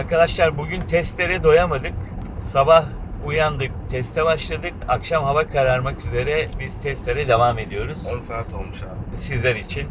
Arkadaşlar bugün testlere doyamadık. Sabah uyandık, teste başladık. Akşam hava kararmak üzere biz testlere devam ediyoruz. 10 saat olmuş abi. Sizler için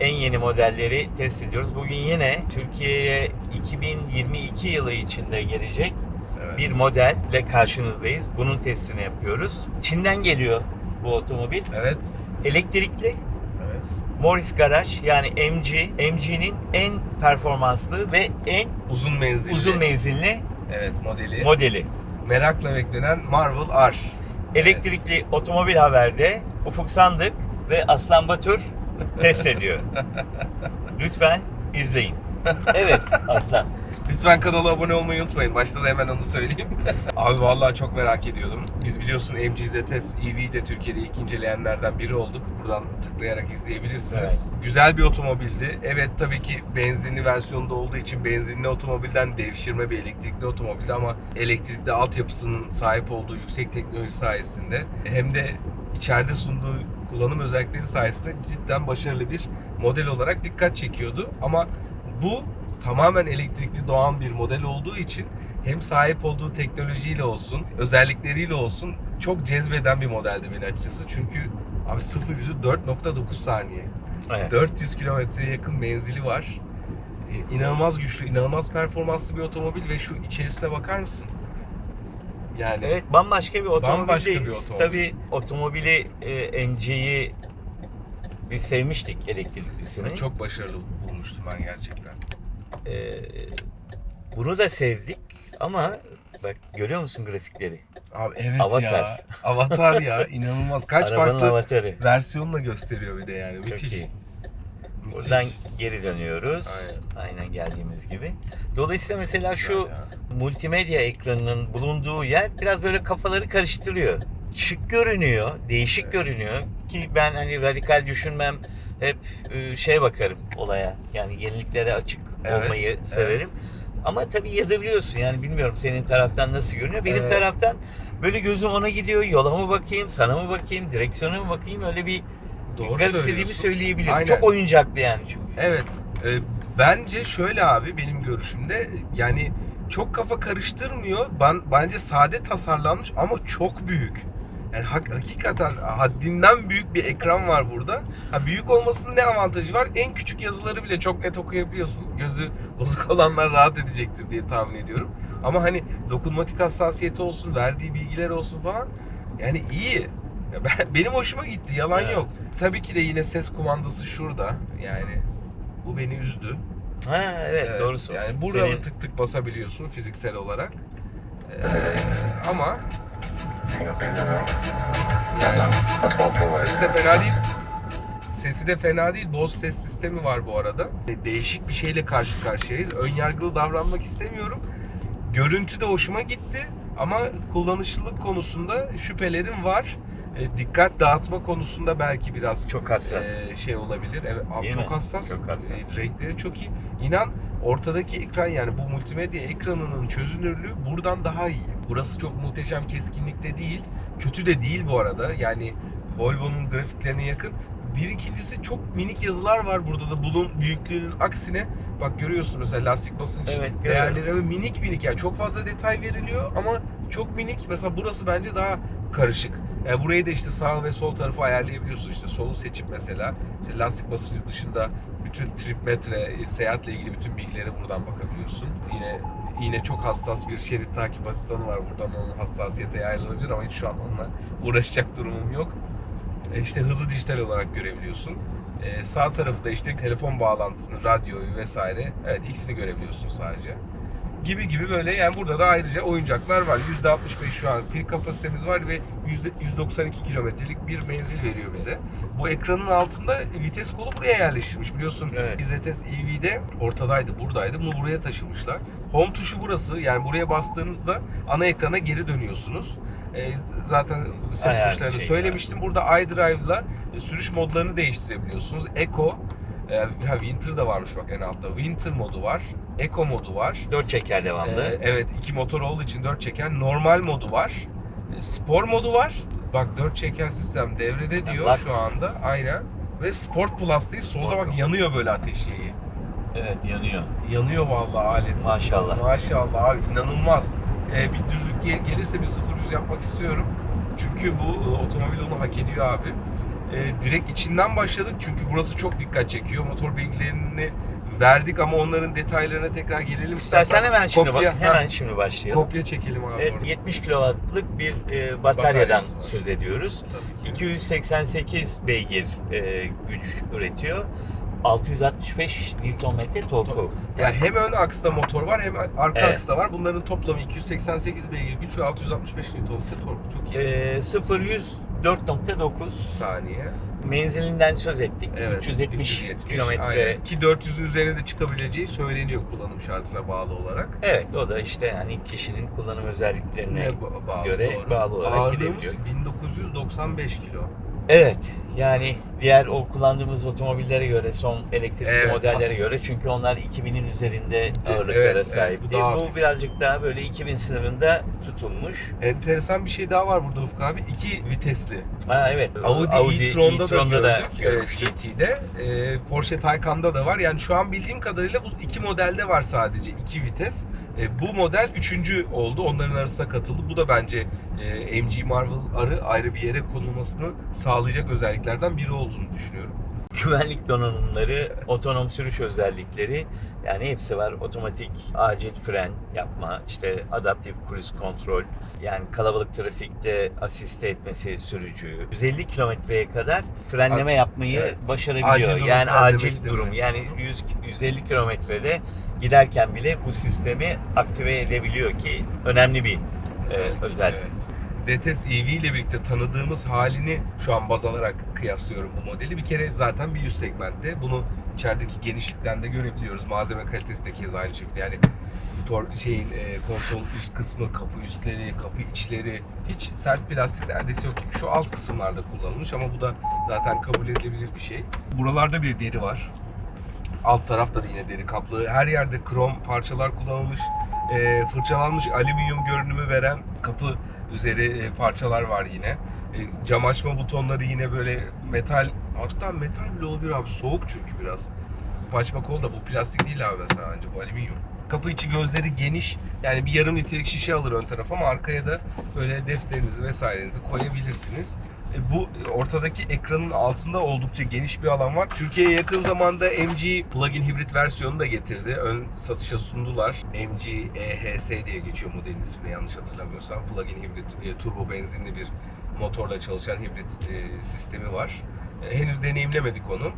en yeni modelleri test ediyoruz. Bugün yine Türkiye'ye 2022 yılı içinde gelecek Evet. bir modelle karşınızdayız. Bunun testini yapıyoruz. Çin'den geliyor bu otomobil. Evet. Elektrikli. Morris Garaj yani MG, MG'nin en performanslı ve en Uzun menzilli. uzun menzilli Evet modeli. modeli. Merakla beklenen Marvel R. Elektrikli otomobil haberde Ufuk Sandık ve Aslan Batur test ediyor. Lütfen izleyin. Evet Aslan. Lütfen kanala abone olmayı unutmayın. Başta da hemen onu söyleyeyim. Abi vallahi çok merak ediyordum. Biz biliyorsun MG ZS EV'yi de Türkiye'de ilk inceleyenlerden biri olduk. Buradan tıklayarak izleyebilirsiniz. Güzel bir otomobildi. Evet tabii ki benzinli versiyonda olduğu için benzinli otomobilden devşirme bir elektrikli otomobildi ama elektrikli altyapısının sahip olduğu yüksek teknoloji sayesinde hem de içeride sunduğu kullanım özellikleri sayesinde cidden başarılı bir model olarak dikkat çekiyordu. Ama bu tamamen elektrikli doğan bir model olduğu için hem sahip olduğu teknolojiyle olsun, özellikleriyle olsun çok cezbeden bir modeldi beni açıkçası. Çünkü abi 0 yüzü 4.9 saniye. Evet. 400 kilometreye yakın menzili var. Ee, inanılmaz güçlü, inanılmaz performanslı bir otomobil ve şu içerisine bakar mısın? Yani Evet bambaşka bir otomobil Bambaşka bir değil. otomobil. Tabii otomobili e, MG'yi biz sevmiştik elektriklisini. çok başarılı bulmuştum ben gerçekten. E, bunu da sevdik ama bak görüyor musun grafikleri? Abi evet Avatar. ya. Avatar ya. inanılmaz. Kaç Arabanın farklı avatarı. versiyonla gösteriyor bir de yani. Çok Müthiş. iyi. Müthiş. Buradan geri dönüyoruz. Aynen. Aynen geldiğimiz gibi. Dolayısıyla mesela şu ya. multimedya ekranının bulunduğu yer biraz böyle kafaları karıştırıyor. Şık görünüyor, değişik Evet. görünüyor ki ben hani radikal düşünmem hep şey bakarım olaya. Yani yeniliklere açık Evet, olmayı evet. severim. Ama tabii yadırgıyorsun yani bilmiyorum senin taraftan nasıl görünüyor. Benim Evet. taraftan böyle gözüm ona gidiyor. Yola mı bakayım, sana mı bakayım, direksiyona mı bakayım öyle bir Doğru garipsediğimi söyleyebilirim. Aynen. Çok oyuncaklı yani çünkü. Evet. e, bence şöyle abi benim görüşümde yani çok kafa karıştırmıyor. Ben bence sade tasarlanmış ama çok büyük. Yani hak- hakikaten haddinden büyük bir ekran var burada. Ha, büyük olmasının ne avantajı var? En küçük yazıları bile çok net okuyabiliyorsun. Gözü bozuk olanlar rahat edecektir diye tahmin ediyorum. Ama hani dokunmatik hassasiyeti olsun, verdiği bilgiler olsun falan. Yani iyi. Ya ben, benim hoşuma gitti. Yalan Evet. yok. Tabii ki de yine ses kumandası şurada. Yani bu beni üzdü. Ha evet, Evet, doğrusu. Yani burada Senin- tık tık basabiliyorsun fiziksel olarak. Ee, ama sesi de fena değil. Sesi de fena değil. Bose ses sistemi var bu arada. De- Değişik bir şeyle karşı karşıyayız. Ön yargılı davranmak istemiyorum. Görüntü de hoşuma gitti. Ama kullanışlılık konusunda şüphelerim var. E, dikkat dağıtma konusunda belki biraz Çok hassas. e, şey olabilir. Evet, abi çok mi? hassas. Çok hassas. E, renkleri çok iyi. İnan ortadaki ekran yani bu multimedya ekranının çözünürlüğü buradan daha iyi. Burası çok muhteşem keskinlikte değil. Kötü de değil bu arada. Yani Volvo'nun grafiklerine yakın. Bir ikincisi çok minik yazılar var burada da bunun büyüklüğünün aksine bak görüyorsun mesela lastik basınç Evet, değerleri ve minik minik yani çok fazla detay veriliyor ama çok minik mesela burası bence daha karışık. Yani burayı da işte sağ ve sol tarafı ayarlayabiliyorsun işte solu seçip mesela işte lastik basıncı dışında bütün trip metre e, seyahatle ilgili bütün bilgilere buradan bakabiliyorsun. Yine yine çok hassas bir şerit takip asistanı var buradan onun hassasiyeti ayarlanabilir ama hiç şu an onunla uğraşacak durumum yok. E işte hızı dijital olarak görebiliyorsun. E, sağ tarafı da işte telefon bağlantısını, radyoyu vesaire. Evet ikisini görebiliyorsun sadece. Gibi gibi böyle yani burada da ayrıca oyuncaklar var. %65 şu an pil kapasitemiz var ve yüzde- 192 kilometrelik bir menzil veriyor bize. Bu ekranın altında vites kolu buraya yerleştirmiş biliyorsun. Evet. İZTS EV'de ortadaydı, buradaydı. Bunu buraya taşımışlar. Home tuşu burası. Yani buraya bastığınızda ana ekrana geri dönüyorsunuz. E, zaten ses Ayar tuşlarını şey söylemiştim. Burada iDrive'la e, sürüş modlarını değiştirebiliyorsunuz. Eco, e, Winter da varmış bak en altta. Winter modu var. Eco modu var. Dört çeker devamlı. Ee, evet iki motor olduğu için 4 çeker. Normal modu var. E, Spor modu var. Bak 4 çeker sistem devrede diyor Bak. şu anda. Aynen. Ve Sport Plus değil. Solda Bak. yanıyor böyle ateş şeyi. Evet yanıyor. Yanıyor vallahi alet. Maşallah. Maşallah abi inanılmaz. Ee, bir düzlük gel- gelirse bir 0-100 yapmak istiyorum. Çünkü bu e, otomobil onu hak ediyor abi. Ee, direkt içinden başladık çünkü burası çok dikkat çekiyor. Motor bilgilerini verdik ama onların detaylarına tekrar gelelim. İstersen hemen şimdi kopya, bak, hemen ha, şimdi başlayalım. kopya çekelim abi Evet, orada. 70 kW'lık bir e, bataryadan söz ediyoruz. Tabii ki. 288 beygir e, güç üretiyor. 665 Nm torku. Yani hem ön aksta motor var hem arka Evet. aksta var. Bunların toplamı 288 beygir güç ve 665 Nm tork. Çok iyi. E, 0 100 4.9 saniye. Menzilinden söz ettik. Evet. 370 kilometre. aynen. Ki 400'ün üzerine de çıkabileceği söyleniyor kullanım şartına bağlı olarak. Evet o da işte yani kişinin kullanım özelliklerine Ne ba- bağlı, göre doğru. bağlı olarak Ağırlığımız gidebiliyor. 1995 kilo. Evet yani diğer o kullandığımız otomobillere göre son elektrikli Evet. modellere göre çünkü onlar 2000'in üzerinde ağırlıklara evet, evet, sahipti. bu daha bu birazcık daha böyle 2000 sınırında tutulmuş. Enteresan bir şey daha var burada Ufuk abi. İki vitesli. Ha evet. Audi, e-tron'da, e-tron'da da gördük. Evet, görmüştük. GT'de. Ee, Porsche Taycan'da da var. Yani şu an bildiğim kadarıyla bu iki modelde var sadece. iki vites. Ee, bu model üçüncü oldu. Onların arasına katıldı. Bu da bence e, MG Marvel arı ayrı bir yere konulmasını sağlayacak özelliklerden biri olduğunu düşünüyorum. Güvenlik donanımları, otonom sürüş özellikleri yani hepsi var. Otomatik acil fren yapma, işte adaptif cruise kontrol, yani kalabalık trafikte asiste etmesi sürücüyü. 150 kilometreye kadar frenleme yapmayı Evet. başarabiliyor. Acil yani acil durum. Yani 100 150 kilometrede giderken bile bu sistemi aktive edebiliyor ki önemli bir e, özellik. Evet. ZS EV ile birlikte tanıdığımız halini şu an baz alarak kıyaslıyorum bu modeli. Bir kere zaten bir üst segmentte. Bunu içerideki genişlikten de görebiliyoruz. Malzeme kalitesi de keza aynı şekilde. Yani tor şeyin e, konsol üst kısmı, kapı üstleri, kapı içleri hiç sert plastik neredeyse yok gibi. Şu alt kısımlarda kullanılmış ama bu da zaten kabul edilebilir bir şey. Buralarda bir deri var. Alt tarafta da yine deri kaplı. Her yerde krom parçalar kullanılmış. E, fırçalanmış alüminyum görünümü veren kapı üzeri e, parçalar var yine. E, cam açma butonları yine böyle metal hatta metal bile olabilir abi soğuk çünkü biraz. Kapı açma kol da bu plastik değil abi mesela bence bu alüminyum. Kapı içi gözleri geniş yani bir yarım litrelik şişe alır ön taraf ama arkaya da böyle defterinizi vesairenizi koyabilirsiniz. E, bu ortadaki ekranın altında oldukça geniş bir alan var. Türkiye'ye yakın zamanda MG plug-in hibrit versiyonu da getirdi. Ön satışa sundular. MG EHS diye geçiyor modelin ismi yanlış hatırlamıyorsam. Plug-in hibrit e, turbo benzinli bir motorla çalışan hibrit e, sistemi var. Henüz deneyimlemedik onu.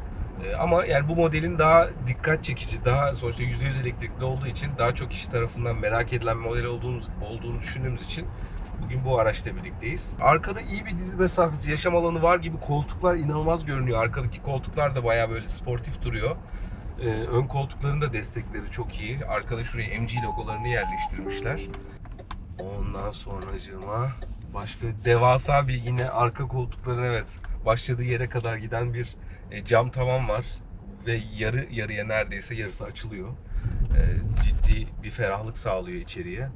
E, ama yani bu modelin daha dikkat çekici, daha sonuçta %100 elektrikli olduğu için daha çok kişi tarafından merak edilen model olduğunu, olduğunu düşündüğümüz için bugün bu araçla birlikteyiz. Arkada iyi bir dizi mesafesi, yaşam alanı var gibi koltuklar inanılmaz görünüyor. Arkadaki koltuklar da bayağı böyle sportif duruyor. E, ön koltukların da destekleri çok iyi. Arkada şuraya MG logolarını yerleştirmişler. Ondan sonracığıma başka devasa bir yine arka koltukların evet başladığı yere kadar giden bir e, cam tavan var ve yarı yarıya neredeyse yarısı açılıyor. E, ciddi bir ferahlık sağlıyor içeriye.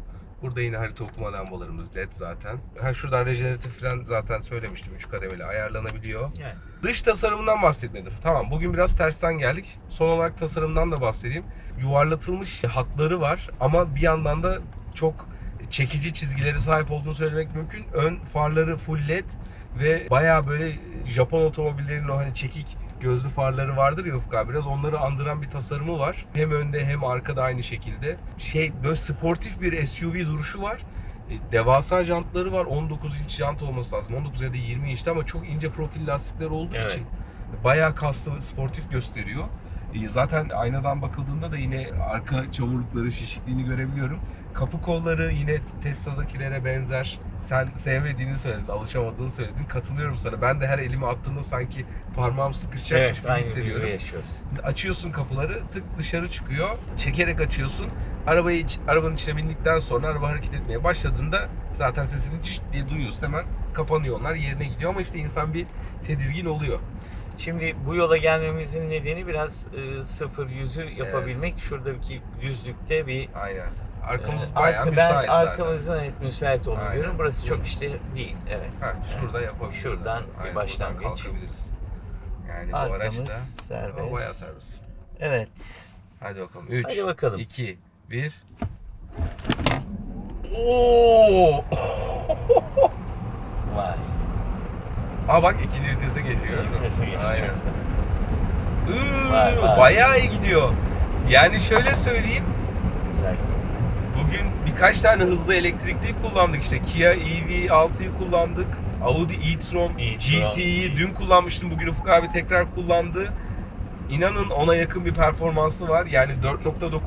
Burada yine harita okuma lambalarımız led zaten. Ha şuradan rejeneratif fren zaten söylemiştim 3 kademeli ayarlanabiliyor. Yani. Dış tasarımından bahsetmedim. Tamam bugün biraz tersten geldik. Son olarak tasarımdan da bahsedeyim. Yuvarlatılmış hatları var ama bir yandan da çok çekici çizgileri sahip olduğunu söylemek mümkün. Ön farları full led ve baya böyle Japon otomobillerinin o hani çekik gözlü farları vardır ya Ufuk abi biraz onları andıran bir tasarımı var. Hem önde hem arkada aynı şekilde. Şey böyle sportif bir SUV duruşu var. E, Devasa jantları var. 19 inç jant olması lazım. 19 ya da 20 inçte ama çok ince profil lastikler olduğu Evet. için bayağı kaslı sportif gösteriyor. E, Zaten aynadan bakıldığında da yine arka çamurlukları, şişikliğini görebiliyorum. Kapı kolları yine Tesla'dakilere benzer. Sen sevmediğini söyledin, alışamadığını söyledin. Katılıyorum sana. Ben de her elimi attığımda sanki parmağım sıkışacakmış Evet gibi hissediyorum. yaşıyoruz. Açıyorsun kapıları, tık dışarı çıkıyor. Çekerek açıyorsun. Arabayı arabanın içine bindikten sonra araba hareket etmeye başladığında zaten sesini diye duyuyorsun. Hemen kapanıyor onlar yerine gidiyor ama işte insan bir tedirgin oluyor. Şimdi bu yola gelmemizin nedeni biraz e, sıfır yüzü yapabilmek. Şuradaki düzlükte bir Aynen. Arkamız e, bayağı arka- müsait ben zaten. arkamızın evet müsait olduğunu Aynen. görüyorum. Burası çok işte değil. Evet. Ha, şurada yapabiliriz. Şuradan bir Aynen, başlangıç. buradan kalkabiliriz. Yani bu Arkamız araçta serbest. bayağı serbest. Evet. Hadi bakalım. 3, Hadi bakalım. 2, 1. Oo! Vay. Aa bak ikinci vitese geçiyor. Sese geçti Aynen. çok güzel. Iıı, Vay, vay. Bayağı iyi gidiyor. Yani şöyle söyleyeyim. Güzel. Bugün birkaç tane hızlı elektrikli kullandık. İşte Kia EV6'yı kullandık. Audi e-tron, e-tron, GT'yi dün kullanmıştım. Bugün Ufuk abi tekrar kullandı. İnanın ona yakın bir performansı var. Yani 4.9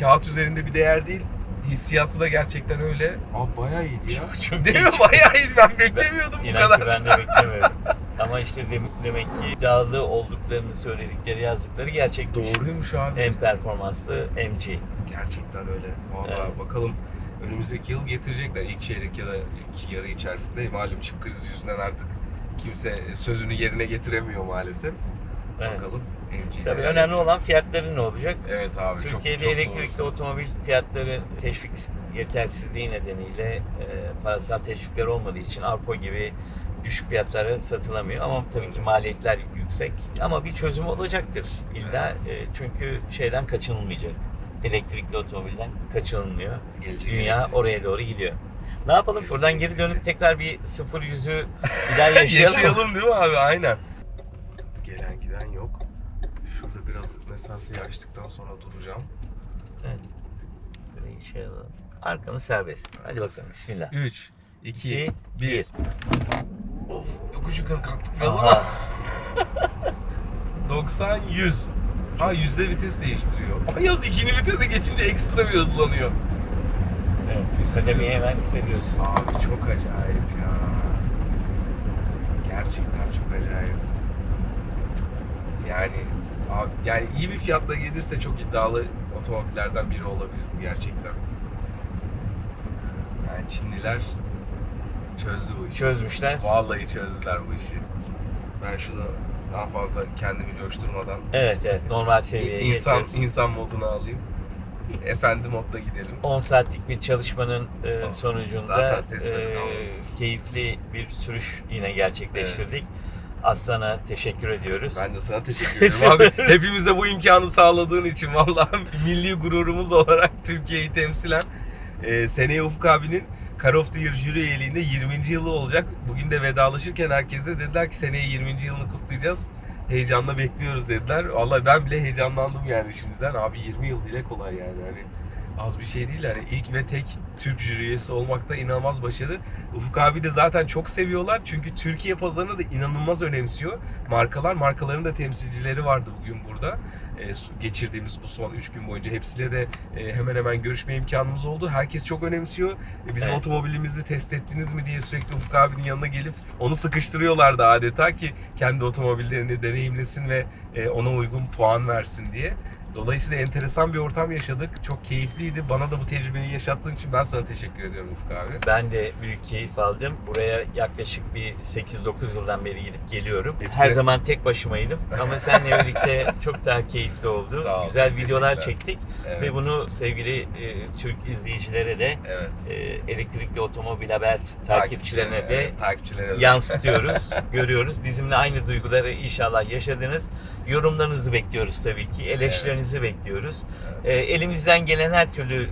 kağıt üzerinde bir değer değil. Hissiyatı da gerçekten öyle. Abi bayağı iyiydi ya. Çok, çok Değil iyi. mi? Bayağı iyi. Ben beklemiyordum bu İnan kadar. ki ben de beklemiyordum. Ama işte dem- demek ki iddialı olduklarını söyledikleri yazdıkları gerçekmiş. Doğruymuş abi. En performanslı MG. Gerçekten öyle. Vallahi Evet. bakalım önümüzdeki yıl getirecekler. İlk çeyrek ya da ilk yarı içerisinde. Malum çip krizi yüzünden artık kimse sözünü yerine getiremiyor maalesef. Evet. Bakalım. MG Tabii önemli olan fiyatları ne olacak? Evet abi çok Türkiye'de çok elektrikli doğrusu. otomobil fiyatları teşvik yetersizliği nedeniyle e, parasal teşvikler olmadığı için Avrupa gibi düşük fiyatlara satılamıyor. Ama tabii ki maliyetler yüksek. Ama bir çözüm olacaktır illa. Evet. E, çünkü şeyden kaçınılmayacak. Elektrikli otomobilden kaçınılmıyor. Gelecek Dünya elektrik. oraya doğru gidiyor. Ne yapalım? Gelecek Şuradan geri dönüp tekrar bir sıfır yüzü bir daha yaşayalım. Yaşayalım değil mi abi? Aynen. Gelen giden yok. Biraz mesafeyi açtıktan sonra duracağım. Evet. Şey alalım. Arkamız serbest. Hadi bakalım. Bismillah. 3, 2, 2, 1. 1. Of, yokuş yukarı kalktık biraz ama. Aha. 90 100. Ha yüzde vites değiştiriyor. Ay yaz ikinci vitese geçince ekstra bir hızlanıyor. Evet. Kademeyi hemen hissediyorsun. Abi çok acayip ya. Gerçekten çok acayip. Yani abi yani iyi bir fiyatla gelirse çok iddialı otomobillerden biri olabilir bu gerçekten. Yani Çinliler çözdü bu işi. Çözmüşler. Vallahi çözdüler bu işi. Ben şunu daha fazla kendimi coşturmadan Evet evet. Normal seviyeye insan getir. insan moduna alayım. Efendi modda gidelim. 10 saatlik bir çalışmanın e, sonucunda zaten e, kalmadı. keyifli bir sürüş yine gerçekleştirdik. Aslan'a teşekkür ediyoruz. Ben de sana teşekkür ederim abi. Hepimize bu imkanı sağladığın için vallahi milli gururumuz olarak Türkiye'yi temsilen e, seneye Ufuk abinin Car of the Year jüri üyeliğinde 20. yılı olacak. Bugün de vedalaşırken herkes de dediler ki seneye 20. yılını kutlayacağız. Heyecanla bekliyoruz dediler. Vallahi ben bile heyecanlandım yani şimdiden. Abi 20 yıl dile kolay yani. Hani az bir şey değil. Yani ilk ve tek Türk jüri üyesi olmak da inanılmaz başarı. Ufuk abi de zaten çok seviyorlar. Çünkü Türkiye pazarını da inanılmaz önemsiyor. Markalar, markaların da temsilcileri vardı bugün burada. Ee, geçirdiğimiz bu son 3 gün boyunca hepsiyle de e, hemen hemen görüşme imkanımız oldu. Herkes çok önemsiyor. E, bizim Evet. otomobilimizi test ettiniz mi diye sürekli Ufuk abinin yanına gelip onu sıkıştırıyorlardı adeta ki kendi otomobillerini deneyimlesin ve e, ona uygun puan versin diye. Dolayısıyla enteresan bir ortam yaşadık. Çok keyifliydi. Bana da bu tecrübeyi yaşattığın için ben sana teşekkür ediyorum Ufuk abi. Ben de büyük keyif aldım. Buraya yaklaşık bir 8-9 yıldan beri gidip geliyorum. Hepsi- Her zaman tek başımaydım. Ama seninle birlikte çok daha keyifli oldu. Sağ ol, Güzel videolar çektik. Evet. Ve bunu sevgili e, Türk izleyicilere de Evet. e, elektrikli otomobil haber takipçilerine de evet, takipçilere yansıtıyoruz, görüyoruz. Bizimle aynı duyguları inşallah yaşadınız. Yorumlarınızı bekliyoruz tabii ki. Eleştirilerinizi bekliyoruz. Ee, elimizden gelen her türlü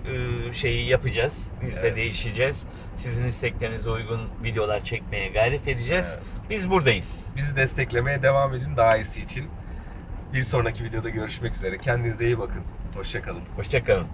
e, şeyi yapacağız. Biz de Evet. değişeceğiz. Sizin isteklerinize uygun videolar çekmeye gayret edeceğiz. Evet. Biz buradayız. Bizi desteklemeye devam edin daha iyisi için. Bir sonraki videoda görüşmek üzere. Kendinize iyi bakın. Hoşçakalın. Hoşçakalın.